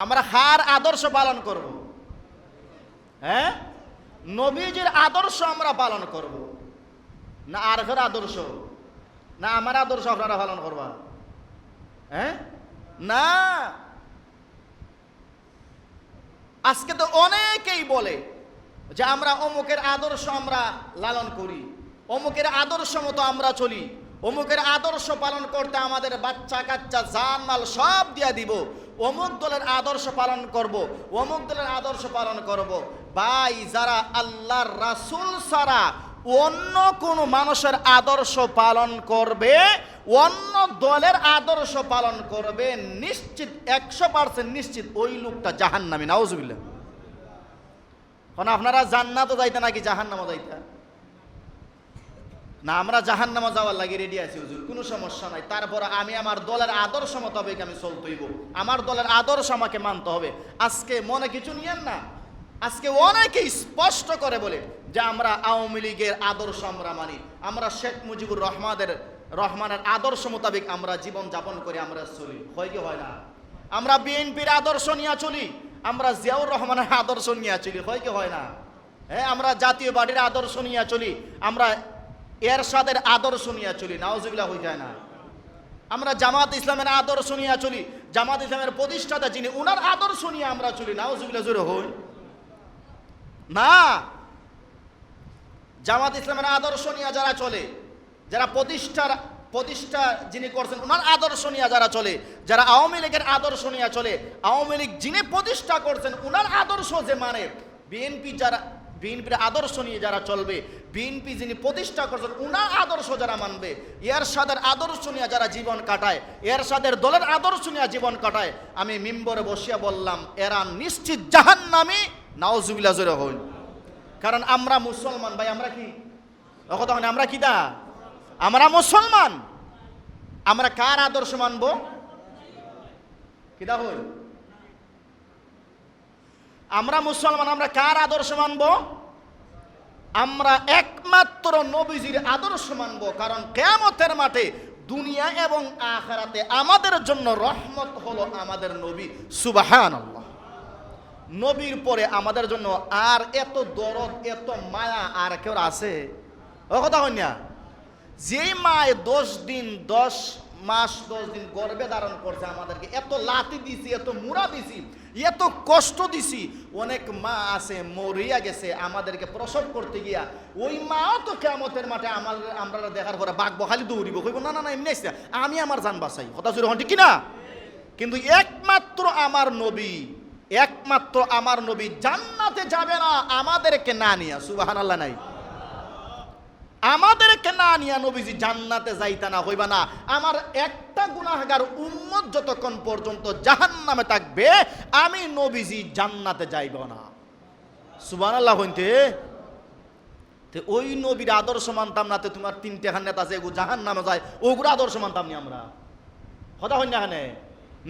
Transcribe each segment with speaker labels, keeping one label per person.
Speaker 1: আমরা হার আদর্শ পালন করব। হ্যাঁ? নবীজির আদর্শ আমরা পালন করব। না আর ঘর আদর্শ, না আমার আদর্শ আপনারা পালন করবা। হ্যাঁ? না। আজকে তো অনেকেই বলে যে আমরা অমুকের আদর্শ আমরা লালন করি, অমুকের আদর্শ মতো আমরা চলি, অমুকের আদর্শ পালন করতে আমাদের বাচ্চা কাচ্চা জান মাল সব দিয়া দিব। অমুক দলের আদর্শ পালন করব, অমুক দলের আদর্শ পালন করব। ভাই, যারা আল্লাহর রাসূল ছাড়া অন্য কোনো মানুষের আদর্শ পালন করবে, অন্য দলের আদর্শ পালন করবে, নিশ্চিত, একশো পার্সেন্ট নিশ্চিত ওই লোকটা জাহান্নামী। নাউজুবিল্লাহ। কারণ আপনারা জান্নাতও যাইতে নাকি জাহান্নামও যাইতে? না, আমরা জাহান্নামা যাওয়ার লাগে রেডি আছি, হুজুর, কোনো সমস্যা নাই। তারপর আমি আমার দলের আদর্শ মোতাবেক আমি চলতেইব আমার দলের আদর্শ আমাকে মানতে হবে। আজকে মনে কিছু নিয়েন না? আজকে অনেকে স্পষ্ট করে বলে যে আমরা আওয়ামী লীগের আদর্শ আমরা মানি। আমরা শেখ মুজিবুর রহমানের রহমানের আদর্শ মোতাবেক আমরা জীবন যাপন করি, আমরা চলি। হয় কি হয় না? আমরা বিএনপির আদর্শ নিয়ে চলি, আমরা জিয়াউর রহমানের আদর্শ নিয়ে চলি। হয় কি হয় না? হ্যাঁ আমরা জাতীয় পার্টির আদর্শ নিয়ে চলি, আমরা এরশাদের আদর্শ নিয়ে চলি নাওজুবিল্লাহ হয়ে যায় না। আমরা জামাত ইসলামের আদর্শ নিয়ে চলি, জামাত ইসলামের প্রতিষ্ঠাতা যিনি, উনার আদর্শ নিয়ে আমরা চলি নাওজুবিল্লাহ জোরে হই। না, জামাত ইসলামের আদর্শ নিয়ে যারা চলে, যারা প্রতিষ্ঠার, প্রতিষ্ঠা যিনি করছেন ওনার আদর্শ নিয়ে যারা চলে, যারা আওয়ামী লীগের আদর্শ নিয়ে চলে, আওয়ামী লীগ যিনি প্রতিষ্ঠা করছেন ওনার আদর্শ যে মানে বিএনপি যারা বিএনপির আদর্শ নিয়ে যারা চলবে, বিএনপি যিনি প্রতিষ্ঠা করছেন, উনার আদর্শ যারা মানবে, এরশাদের আদর্শ নিয়ে যারা জীবন কাটায়, এরশাদের দলের আদর্শ নিয়ে জীবন কাটায়, আমি মিম্বরে বসিয়া বললাম, এরা নিশ্চিত জাহান্নামী নাওজুবিল্লা জোরে হই কারণ আমরা মুসলমান, ভাই, আমরা কি? কথা আমরা কি দা? আমরা মুসলমান। আমরা কার আদর্শ মানব? কিদা হই আমরা মুসলমান, আমরা কার আদর্শ মানব? আমরা একমাত্র নবীজির আদর্শ মানব, কারণ কেয়ামতের মাঠে দুনিয়া এবং আখেরাতে আমাদের জন্য রহমত হলো আমাদের নবী। সুবাহান নবীর পরে আমাদের জন্য আর এত দরদ, এত মায়া আর কেউ আছে? ও কথা হই যে মায় দশ দিন দশ মাস, দশ দিন গর্ভে ধারণ করছে আমাদেরকে। এত লাতি দিছি, এত মুড়া দিছি, এত কষ্ট দিছি। অনেক মা আছে, মরিয়া গেছে, আমাদেরকে প্রসব করতে গিয়া। ওই মাও তো কেমতের মাঠে আমাদের আমরা দেখার পরে বাঘ বখালি দৌড়িব। কইব, না না না, এমনি আসছে আমি আমার জান বাঁচাই। কথা জুড়ে হন, ঠিক না কিন্তু একমাত্র আমার নবী, একমাত্র আমার নবী জান্নাতে যাবে না, আমাদেরকে না নিয়া। সুবাহান আল্লাহ নাই। আমাদেরকে না নিয়া নবীজি জান্নাতে না না। আমার একটা উম্মত যতক্ষণ পর্যন্ত জাহান নামে থাকবে, আমি নবীজি জান্নাতে যাইব না। সুবান আল্লাহ হইতে ওই নবীর আদর্শ মানতাম না, তে তোমার তিনটে খান নেতা আছে জাহান নামে যায় ওগুলো আদর্শ মানতাম নি আমরা। কথা হইন না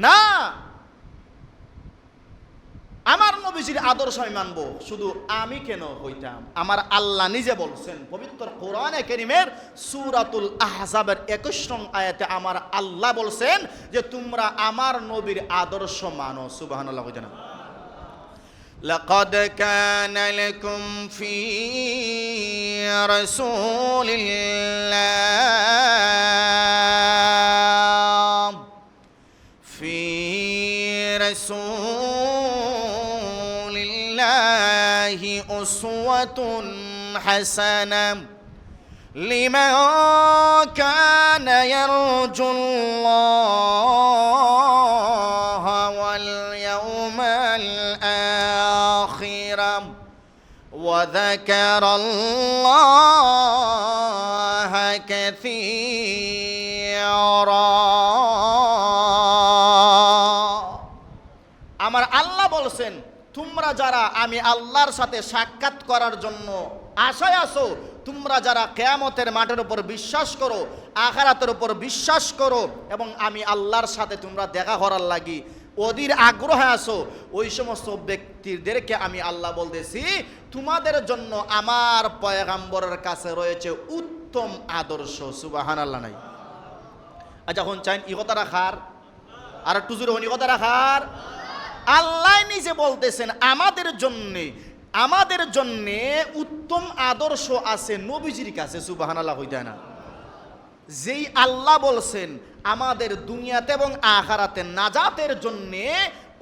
Speaker 1: না আমার নবীজির আদর্শ আমি মানবো শুধু আমি কেন হইতাম আমার আল্লাহ নিজে বলছেন পবিত্র কোরআনে কেরিমের সুরাতুল আহজাবের একুশ নং আয়াতে আমার আল্লাহ বলছেন যে তোমরা আমার নবীর আদর্শ মানো সুবহানাল্লাহ হইতে না
Speaker 2: لقد كان لكم في رسول الله أسوة حسنة لمن كان يرجو الله واليوم الآخر وذكر الله كثيرا
Speaker 1: আমার আল্লাহ বলছেন তোমরা যারা আমি আল্লাহর সাথে সাক্ষাৎ করার জন্য আশায় আসো তোমরা যারা কেয়ামতের মাঠের উপর বিশ্বাস করো, আখারাতের উপর বিশ্বাস করো এবং আমি আল্লাহর সাথে তোমরা দেখা করার লাগি, অধীর আগ্রহে আসো ওই সমস্ত ব্যক্তিদেরকে আমি আল্লাহ বলতেছি, তোমাদের জন্য আমার পয়গাম্বরের কাছে রয়েছে উত্তম আদর্শ সুবাহান আল্লাহ নাই। আচ্ছা হন চাইন ই কথা রাখার আর একটু জোরে হন ই কথা রাখার আল্লাহ নিজে বলতেছেন, আমাদের জন্যে আমাদের জন্যে উত্তম আদর্শ আছে নবীজির কাছে, সুবাহানাল্লাহ, হইতে না? যেই আল্লাহ বলছেন, আমাদের দুনিয়াতে এবং আহারাতে নাজাতের জন্যে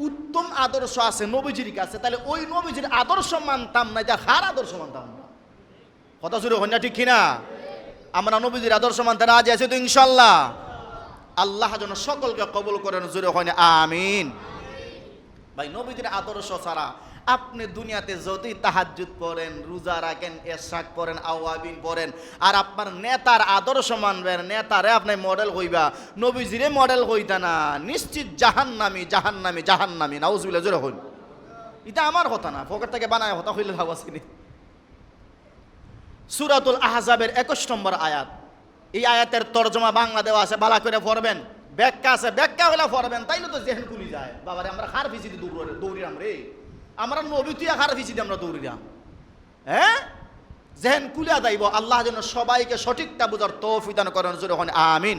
Speaker 1: উত্তম আদর্শ আছে নবীজির কাছে, তাহলে ওই নবীজির আদর্শ মানতাম না, যা হার আদর্শ মানতাম না কথা শুরু হন না, ঠিক কিনা? আমরা নবীজির আদর্শ মানতে রাজি আছি তো ইনশাল্লাহ। আল্লাহ যেন সকলকে কবুল করেন জুড়ে হয় না, আমিন। ভাই, নবীজির আদর্শ ছাড়া আপনি দুনিয়াতে যদি তাহাজ্জুদ পড়েন, রোজা রাখেন এরশাক পড়েন, আওয়াবিন পড়েন, আর আপনার নেতার আদর্শ মানবেন, নেতারে আপনি মডেল হইবা, নবীজিরে মডেল হইতা না, নিশ্চিত জাহান্নামি জাহান্নামি জাহান্নামি, নাউজুবিল্লাহ, জোরে হইন। এটা আমার কথা না ফকেট থেকে বানায় হতা হইলে ভাব আসেনি সুরাতুল আহজাবের একুশ নম্বর আয়াত। এই আয়াতের তর্জমা বাংলা দেওয়া আছে, বালা করে পড়বেন। ব্যাখ্যা আছে ব্যাখ্যা হলে পড়বেন, তাইলে তো জেহেন খুলি যায়। বাবারে, আমরা হার ফিচি দৌড় দৌড়িলাম রে। আমরা নবী তুই হার ভিজিতে আমরা দৌড়িলাম হ্যাঁ? জেহেন কুলিয়া যাইব, আল্লাহ যেন সবাইকে সঠিকটা বোঝার তৌফিদান করেন জোরে হন, আমিন।